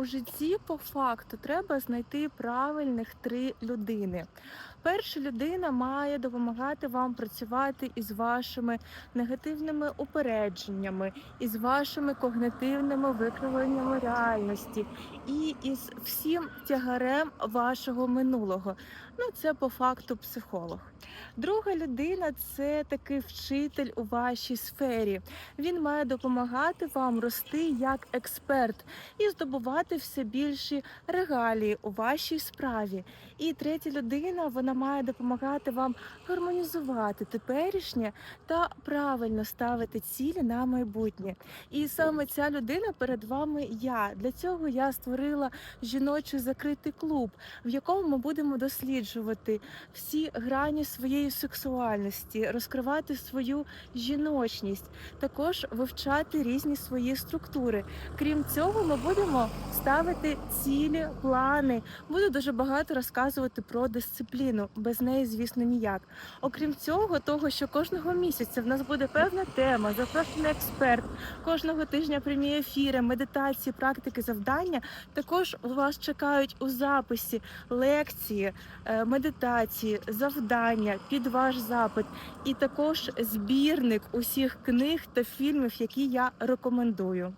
У житті по факту треба знайти правильних три людини. Перша людина має допомагати вам працювати із вашими негативними упередженнями, із вашими когнитивними викривленнями реальності і із всім тягарем вашого минулого. Ну, це по факту психолог. Друга людина це такий вчитель у вашій сфері. Він має допомагати вам рости як експерт і здобувати все більші регалії у вашій справі. І третя людина вона має допомагати вам гармонізувати теперішнє та правильно ставити цілі на майбутнє. І саме ця людина перед вами я. Для цього я створила жіночий закритий клуб, в якому ми будемо досліджувати всі грані своєї сексуальності, розкривати свою жіночність, також вивчати різні свої структури. Крім цього, ми будемо ставити цілі, плани. Буду дуже багато розказувати про дисципліну. Без неї, звісно, ніяк. Окрім цього, того, що кожного місяця в нас буде певна тема, запрошений експерт. Кожного тижня прямі ефіри, медитації, практики, завдання. Також вас чекають у записі лекції, е, медитації, завдання під ваш запит, і також збірник усіх книг та фільмів, які я рекомендую.